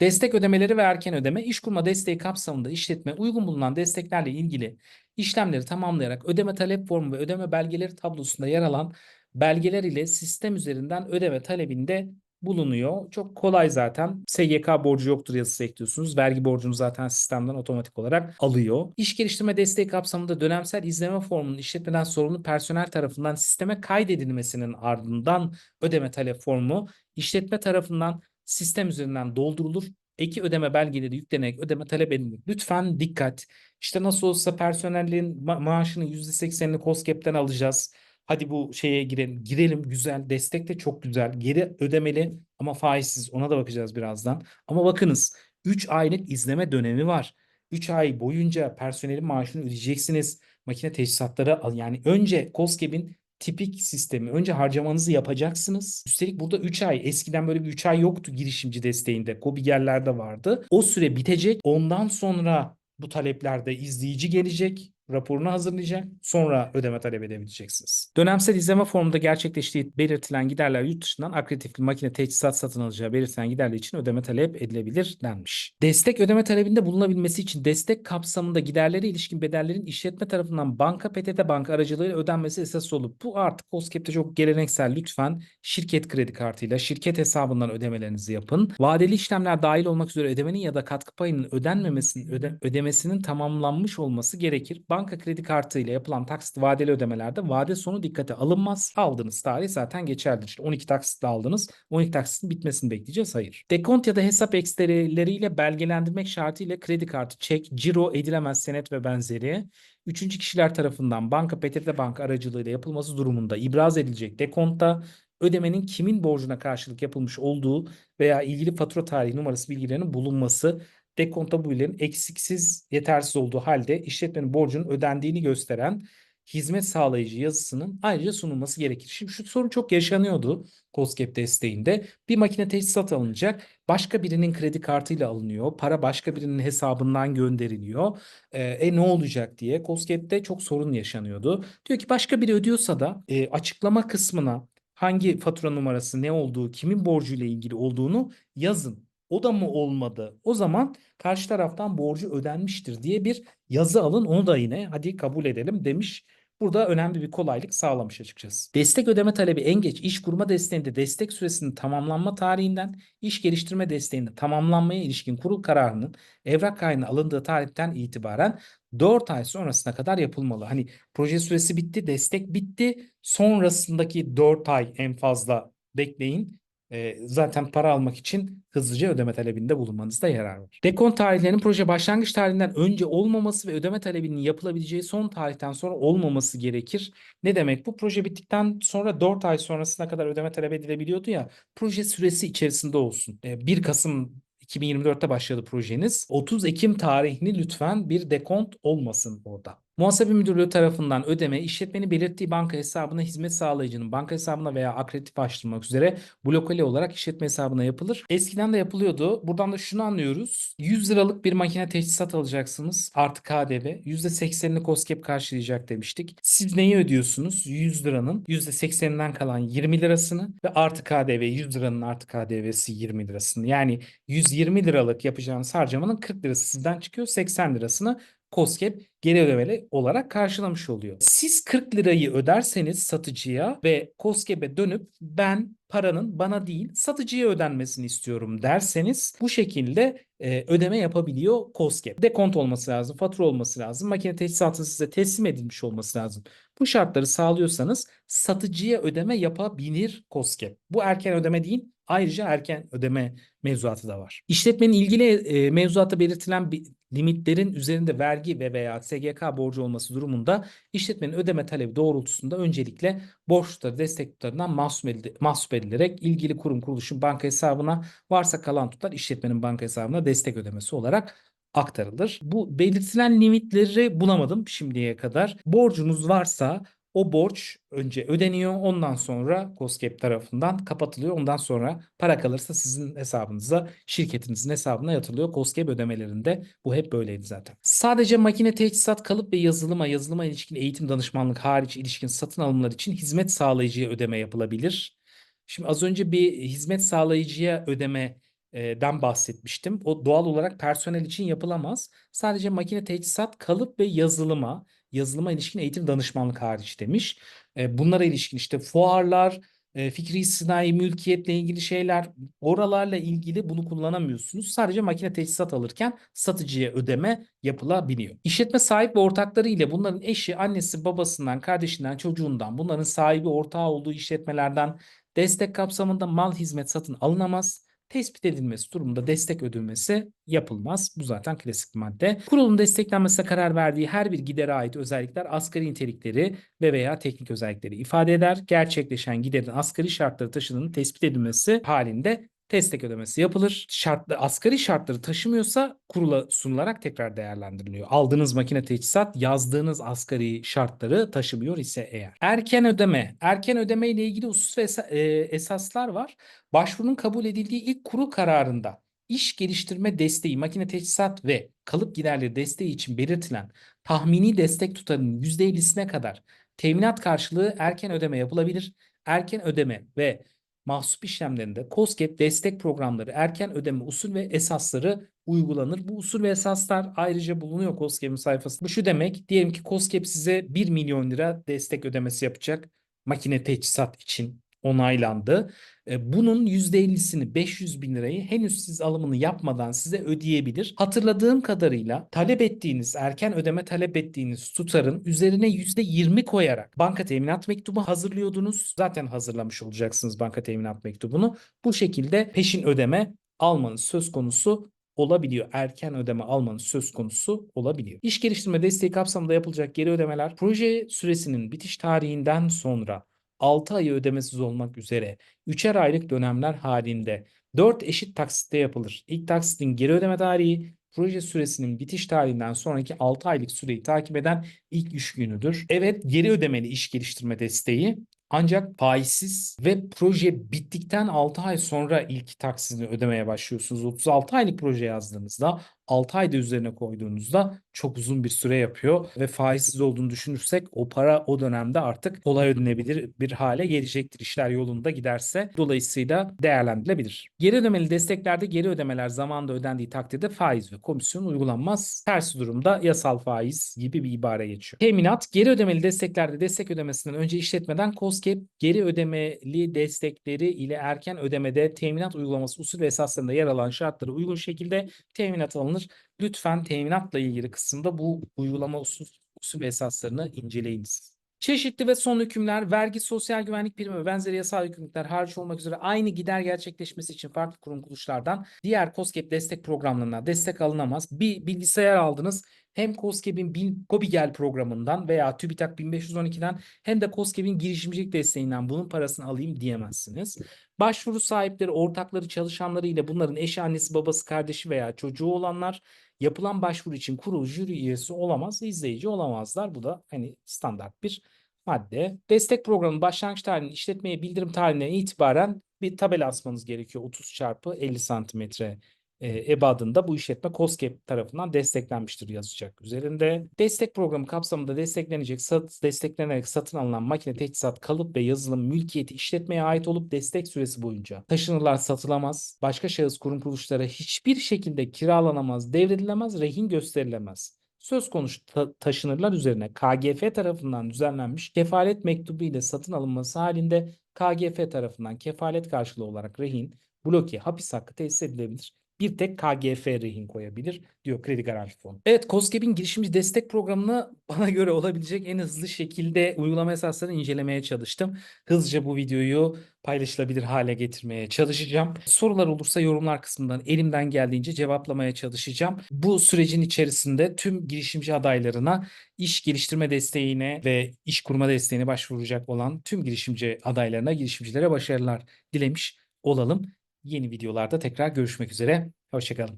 Destek ödemeleri ve erken ödeme, iş kurma desteği kapsamında işletme uygun bulunan desteklerle ilgili işlemleri tamamlayarak ödeme talep formu ve ödeme belgeleri tablosunda yer alan belgeler ile sistem üzerinden ödeme talebinde bulunuyor. Çok kolay zaten. SGK borcu yoktur yazısı ekliyorsunuz. Vergi borcunu zaten sistemden otomatik olarak alıyor. İş geliştirme desteği kapsamında dönemsel izleme formunun işletmeden sorumlu personel tarafından sisteme kaydedilmesinin ardından ödeme talep formu işletme tarafından sistem üzerinden doldurulur. Eki ödeme belgeleri yüklenerek ödeme talep edilir. Lütfen dikkat. İşte nasıl olsa personelin ma- maaşının %80'ini COSGAP'ten alacağız. Hadi bu şeye girelim. Girelim güzel. Destek de çok güzel. Geri ödemeli ama faizsiz. Ona da bakacağız birazdan. Ama bakınız 3 aylık izleme dönemi var. 3 ay boyunca personelin maaşını ödeyeceksiniz. Makine teçhizatları al. Yani önce COSGAP'in tipik sistemi. Önce harcamanızı yapacaksınız. Üstelik burada 3 ay. Eskiden böyle bir 3 ay yoktu girişimci desteğinde. KOBİGER'lerde vardı. O süre bitecek. Ondan sonra bu taleplerde izleyici gelecek. Raporunu hazırlayacak. Sonra ödeme talep edebileceksiniz. Dönemsel izleme formunda gerçekleştiği belirtilen giderler yurt dışından akreditifli makine teçhizat satın alacağı belirtilen giderler için ödeme talep edilebilir denmiş. Destek ödeme talebinde bulunabilmesi için destek kapsamında giderlere ilişkin bedellerin işletme tarafından banka PTT banka aracılığıyla ödenmesi esas olup bu artık COSGAP'te çok geleneksel lütfen şirket kredi kartıyla şirket hesabından ödemelerinizi yapın. Vadeli işlemler dahil olmak üzere ödemenin ya da katkı payının ödenmemesinin öde- ödemesinin tamamlanmış olması gerekir. Banka kredi kartı ile yapılan taksit vadeli ödemelerde vade sonu dikkate alınmaz. Aldığınız tarih zaten geçerlidir. İşte 12 taksitle aldınız. 12 taksitin bitmesini bekleyeceğiz. Hayır. Dekont ya da hesap ekstrileriyle belgelendirmek şartıyla kredi kartı, çek, ciro edilemez senet ve benzeri üçüncü kişiler tarafından banka, PTT banka aracılığıyla yapılması durumunda ibraz edilecek dekontta ödemenin kimin borcuna karşılık yapılmış olduğu veya ilgili fatura tarihi numarası bilgilerinin bulunması dekonta bilgilerin eksiksiz, yetersiz olduğu halde işletmenin borcunun ödendiğini gösteren hizmet sağlayıcı yazısının ayrıca sunulması gerekir. Şimdi şu sorun çok yaşanıyordu COSGAP desteğinde. Bir makine teçhizat alınacak, başka birinin kredi kartıyla alınıyor, para başka birinin hesabından gönderiliyor. Ee, e ne olacak diye COSGAP'te çok sorun yaşanıyordu. Diyor ki başka biri ödüyorsa da e, açıklama kısmına hangi fatura numarası ne olduğu, kimin borcuyla ilgili olduğunu yazın. O da mı olmadı? O zaman karşı taraftan borcu ödenmiştir diye bir yazı alın. Onu da yine hadi kabul edelim demiş. Burada önemli bir kolaylık sağlamış açıkçası. Destek ödeme talebi en geç iş kurma desteğinde destek süresinin tamamlanma tarihinden iş geliştirme desteğinde tamamlanmaya ilişkin kurul kararının evrak kaydına alındığı tarihten itibaren 4 ay sonrasına kadar yapılmalı. Hani proje süresi bitti, destek bitti. Sonrasındaki 4 ay en fazla bekleyin. Ee, zaten para almak için hızlıca ödeme talebinde bulunmanızda yarar var. Dekont tarihlerinin proje başlangıç tarihinden önce olmaması ve ödeme talebinin yapılabileceği son tarihten sonra olmaması gerekir. Ne demek? Bu proje bittikten sonra 4 ay sonrasına kadar ödeme talep edilebiliyordu ya. Proje süresi içerisinde olsun. Ee, 1 Kasım 2024'te başladı projeniz. 30 Ekim tarihini lütfen bir dekont olmasın orada. Muhasebe Müdürlüğü tarafından ödeme işletmenin belirttiği banka hesabına hizmet sağlayıcının banka hesabına veya akreditif açtırmak üzere blokali olarak işletme hesabına yapılır. Eskiden de yapılıyordu. Buradan da şunu anlıyoruz. 100 liralık bir makine teçhizat alacaksınız. Artı KDV. %80'ini COSGAP karşılayacak demiştik. Siz neyi ödüyorsunuz? 100 liranın %80'inden kalan 20 lirasını ve artı KDV 100 liranın artı KDV'si 20 lirasını. Yani 120 liralık yapacağınız harcamanın 40 lirası sizden çıkıyor. 80 lirasını COSGAP geri ödemeli olarak karşılamış oluyor. Siz 40 lirayı öderseniz satıcıya ve COSGAP'e dönüp ben paranın bana değil satıcıya ödenmesini istiyorum derseniz bu şekilde e, ödeme yapabiliyor COSGAP. Dekont olması lazım, fatura olması lazım, makine teçhizatı size teslim edilmiş olması lazım. Bu şartları sağlıyorsanız satıcıya ödeme yapabilir COSGAP. Bu erken ödeme değil, ayrıca erken ödeme mevzuatı da var. İşletmenin ilgili e, mevzuatta belirtilen limitlerin üzerinde vergi ve veya SGK borcu olması durumunda işletmenin ödeme talebi doğrultusunda öncelikle borç tutarı destek tutarından mahsup, edil- mahsup edilerek ilgili kurum kuruluşun banka hesabına varsa kalan tutar işletmenin banka hesabına destek ödemesi olarak aktarılır. Bu belirtilen limitleri bulamadım şimdiye kadar. Borcunuz varsa o borç önce ödeniyor. Ondan sonra COSGAP tarafından kapatılıyor. Ondan sonra para kalırsa sizin hesabınıza, şirketinizin hesabına yatırılıyor. COSGAP ödemelerinde bu hep böyleydi zaten. Sadece makine teçhizat kalıp ve yazılıma, yazılıma ilişkin eğitim danışmanlık hariç ilişkin satın alımlar için hizmet sağlayıcıya ödeme yapılabilir. Şimdi az önce bir hizmet sağlayıcıya ödeme den bahsetmiştim. O doğal olarak personel için yapılamaz. Sadece makine teçhizat, kalıp ve yazılıma, yazılıma ilişkin eğitim danışmanlık hariç demiş. Bunlara ilişkin işte fuarlar, fikri sınai mülkiyetle ilgili şeyler, oralarla ilgili bunu kullanamıyorsunuz. Sadece makine teçhizat alırken satıcıya ödeme yapılabiliyor. İşletme sahip ve ortakları ile bunların eşi, annesi, babasından, kardeşinden, çocuğundan, bunların sahibi, ortağı olduğu işletmelerden destek kapsamında mal hizmet satın alınamaz tespit edilmesi durumunda destek ödülmesi yapılmaz. Bu zaten klasik madde. Kurulun desteklenmesine karar verdiği her bir gidere ait özellikler asgari nitelikleri ve veya teknik özellikleri ifade eder. Gerçekleşen giderin asgari şartları taşıdığını tespit edilmesi halinde destek ödemesi yapılır. Şartlı, asgari şartları taşımıyorsa kurula sunularak tekrar değerlendiriliyor. Aldığınız makine teçhizat yazdığınız asgari şartları taşımıyor ise eğer. Erken ödeme. Erken ödeme ile ilgili husus ve esa- e, esaslar var. Başvurunun kabul edildiği ilk kurul kararında iş geliştirme desteği, makine teçhizat ve kalıp giderleri desteği için belirtilen tahmini destek tutarının %50'sine kadar teminat karşılığı erken ödeme yapılabilir. Erken ödeme ve mahsup işlemlerinde COSGAP destek programları, erken ödeme usul ve esasları uygulanır. Bu usul ve esaslar ayrıca bulunuyor COSGAP'in sayfasında. Bu şu demek, diyelim ki COSGAP size 1 milyon lira destek ödemesi yapacak makine teçhizat için onaylandı. E, Bunun %50'sini 500 bin lirayı henüz siz alımını yapmadan size ödeyebilir. Hatırladığım kadarıyla talep ettiğiniz, erken ödeme talep ettiğiniz tutarın üzerine %20 koyarak banka teminat mektubu hazırlıyordunuz. Zaten hazırlamış olacaksınız banka teminat mektubunu. Bu şekilde peşin ödeme almanız söz konusu olabiliyor. Erken ödeme almanız söz konusu olabiliyor. İş geliştirme desteği kapsamında yapılacak geri ödemeler proje süresinin bitiş tarihinden sonra 6 ayı ödemesiz olmak üzere 3'er aylık dönemler halinde 4 eşit taksitte yapılır. İlk taksitin geri ödeme tarihi proje süresinin bitiş tarihinden sonraki 6 aylık süreyi takip eden ilk iş günüdür. Evet geri ödemeli iş geliştirme desteği ancak faizsiz ve proje bittikten 6 ay sonra ilk taksitini ödemeye başlıyorsunuz. 36 aylık proje yazdığınızda 6 ayda üzerine koyduğunuzda çok uzun bir süre yapıyor ve faizsiz olduğunu düşünürsek o para o dönemde artık kolay ödenebilir bir hale gelecektir işler yolunda giderse. Dolayısıyla değerlendirilebilir. Geri ödemeli desteklerde geri ödemeler zamanında ödendiği takdirde faiz ve komisyon uygulanmaz. Tersi durumda yasal faiz gibi bir ibare geçiyor. Teminat geri ödemeli desteklerde destek ödemesinden önce işletmeden COSGAP geri ödemeli destekleri ile erken ödemede teminat uygulaması usul ve esaslarında yer alan şartlara uygun şekilde teminat alınır. Lütfen teminatla ilgili kısımda bu uygulama usul, usul esaslarını inceleyiniz. Çeşitli ve son hükümler, vergi, sosyal güvenlik primi ve benzeri yasal yükümlülükler hariç olmak üzere aynı gider gerçekleşmesi için farklı kurum kuruluşlardan diğer COSGAP destek programlarına destek alınamaz. Bir bilgisayar aldınız. Hem COSGAP'in Kobigel programından veya TÜBİTAK 1512'den hem de COSGAP'in girişimcilik desteğinden bunun parasını alayım diyemezsiniz. Başvuru sahipleri, ortakları, çalışanları ile bunların eşi, annesi, babası, kardeşi veya çocuğu olanlar yapılan başvuru için kurul jüri üyesi olamaz, izleyici olamazlar. Bu da hani standart bir madde. Destek programının başlangıç tarihinin işletmeye bildirim tarihinden itibaren bir tabela asmanız gerekiyor. 30 çarpı 50 santimetre e, ebadında bu işletme COSGAP tarafından desteklenmiştir yazacak üzerinde. Destek programı kapsamında desteklenecek, sat, desteklenerek satın alınan makine, teçhizat, kalıp ve yazılım mülkiyeti işletmeye ait olup destek süresi boyunca taşınırlar satılamaz, başka şahıs kurum kuruluşlara hiçbir şekilde kiralanamaz, devredilemez, rehin gösterilemez. Söz konusu ta- taşınırlar üzerine KGF tarafından düzenlenmiş kefalet mektubu ile satın alınması halinde KGF tarafından kefalet karşılığı olarak rehin, bloke, hapis hakkı tesis edilebilir bir tek KGF rehin koyabilir diyor Kredi Garanti Fonu. Evet COSGAP'in girişimci destek programını bana göre olabilecek en hızlı şekilde uygulama esaslarını incelemeye çalıştım. Hızlıca bu videoyu paylaşılabilir hale getirmeye çalışacağım. Sorular olursa yorumlar kısmından elimden geldiğince cevaplamaya çalışacağım. Bu sürecin içerisinde tüm girişimci adaylarına iş geliştirme desteğine ve iş kurma desteğine başvuracak olan tüm girişimci adaylarına, girişimcilere başarılar dilemiş olalım. Yeni videolarda tekrar görüşmek üzere. Hoşçakalın.